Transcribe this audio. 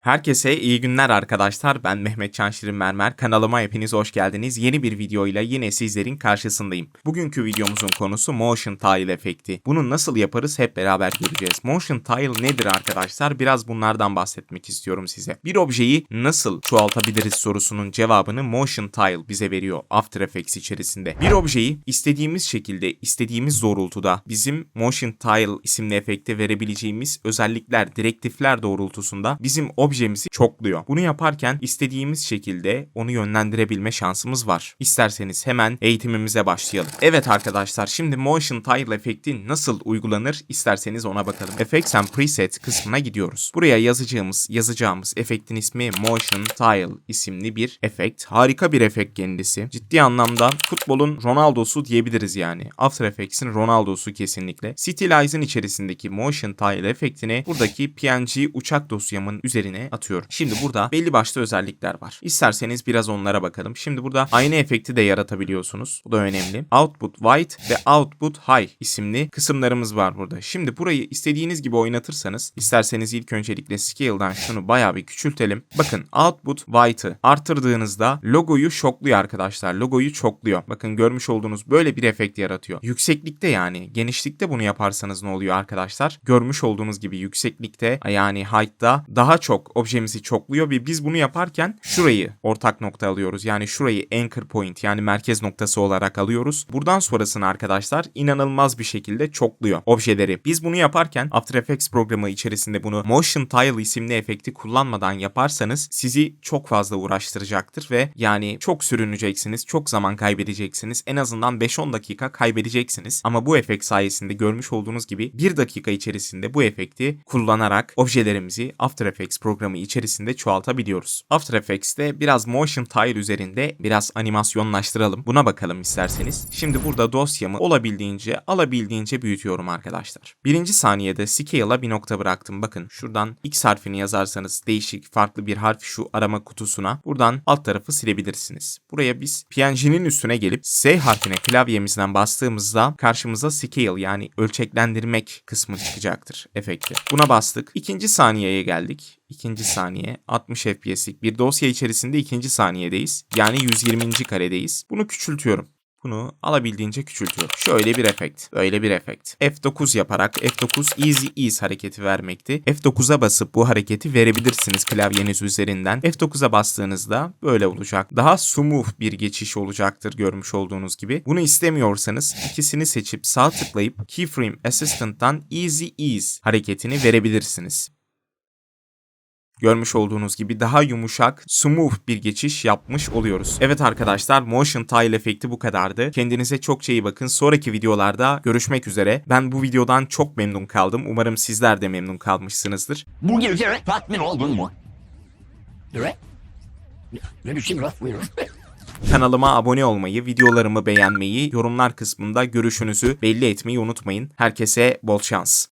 Herkese iyi günler arkadaşlar. Ben Mehmet Çanşirin Mermer. Kanalıma hepiniz hoş geldiniz. Yeni bir videoyla yine sizlerin karşısındayım. Bugünkü videomuzun konusu Motion Tile efekti. Bunu nasıl yaparız hep beraber göreceğiz. Motion Tile nedir arkadaşlar? Biraz bunlardan bahsetmek istiyorum size. Bir objeyi nasıl çoğaltabiliriz sorusunun cevabını Motion Tile bize veriyor After Effects içerisinde. Bir objeyi istediğimiz şekilde, istediğimiz doğrultuda bizim Motion Tile isimli efekte verebileceğimiz özellikler, direktifler doğrultusunda bizim objemizi çokluyor. Bunu yaparken istediğimiz şekilde onu yönlendirebilme şansımız var. İsterseniz hemen eğitimimize başlayalım. Evet arkadaşlar şimdi Motion Tile efekti nasıl uygulanır isterseniz ona bakalım. Effects and Preset kısmına gidiyoruz. Buraya yazacağımız, yazacağımız efektin ismi Motion Tile isimli bir efekt. Harika bir efekt kendisi. Ciddi anlamda futbolun Ronaldo'su diyebiliriz yani. After Effects'in Ronaldo'su kesinlikle. Stylize'ın içerisindeki Motion Tile efektini buradaki PNG uçak dosyamın üzerine atıyorum. Şimdi burada belli başlı özellikler var. İsterseniz biraz onlara bakalım. Şimdi burada aynı efekti de yaratabiliyorsunuz. Bu da önemli. Output White ve Output High isimli kısımlarımız var burada. Şimdi burayı istediğiniz gibi oynatırsanız isterseniz ilk öncelikle Scale'dan şunu bayağı bir küçültelim. Bakın Output White'ı arttırdığınızda logoyu şokluyor arkadaşlar. Logoyu çokluyor. Bakın görmüş olduğunuz böyle bir efekt yaratıyor. Yükseklikte yani genişlikte bunu yaparsanız ne oluyor arkadaşlar? Görmüş olduğunuz gibi yükseklikte yani height'ta daha çok objemizi çokluyor ve biz bunu yaparken şurayı ortak nokta alıyoruz. Yani şurayı anchor point yani merkez noktası olarak alıyoruz. Buradan sonrasını arkadaşlar inanılmaz bir şekilde çokluyor objeleri. Biz bunu yaparken After Effects programı içerisinde bunu Motion Tile isimli efekti kullanmadan yaparsanız sizi çok fazla uğraştıracaktır ve yani çok sürüneceksiniz, çok zaman kaybedeceksiniz. En azından 5-10 dakika kaybedeceksiniz. Ama bu efekt sayesinde görmüş olduğunuz gibi 1 dakika içerisinde bu efekti kullanarak objelerimizi After Effects programı içerisinde çoğaltabiliyoruz. After Effects'te biraz Motion Tile üzerinde biraz animasyonlaştıralım. Buna bakalım isterseniz. Şimdi burada dosyamı olabildiğince alabildiğince büyütüyorum arkadaşlar. Birinci saniyede Scale'a bir nokta bıraktım. Bakın şuradan X harfini yazarsanız değişik farklı bir harf şu arama kutusuna buradan alt tarafı silebilirsiniz. Buraya biz PNG'nin üstüne gelip S harfine klavyemizden bastığımızda karşımıza Scale yani ölçeklendirmek kısmı çıkacaktır efekti. Buna bastık. İkinci saniyeye geldik. İkinci saniye 60 FPS'lik bir dosya içerisinde ikinci saniyedeyiz. Yani 120. karedeyiz. Bunu küçültüyorum. Bunu alabildiğince küçültüyorum. Şöyle bir efekt. Böyle bir efekt. F9 yaparak F9 easy ease hareketi vermekti. F9'a basıp bu hareketi verebilirsiniz klavyeniz üzerinden. F9'a bastığınızda böyle olacak. Daha smooth bir geçiş olacaktır görmüş olduğunuz gibi. Bunu istemiyorsanız ikisini seçip sağ tıklayıp Keyframe Assistant'tan Easy Ease hareketini verebilirsiniz. Görmüş olduğunuz gibi daha yumuşak, smooth bir geçiş yapmış oluyoruz. Evet arkadaşlar Motion Tile efekti bu kadardı. Kendinize çok iyi bakın. Sonraki videolarda görüşmek üzere. Ben bu videodan çok memnun kaldım. Umarım sizler de memnun kalmışsınızdır. Bu gece tatmin oldun mu? Evet. Ne biçim laf buyurun? Kanalıma abone olmayı, videolarımı beğenmeyi, yorumlar kısmında görüşünüzü belli etmeyi unutmayın. Herkese bol şans.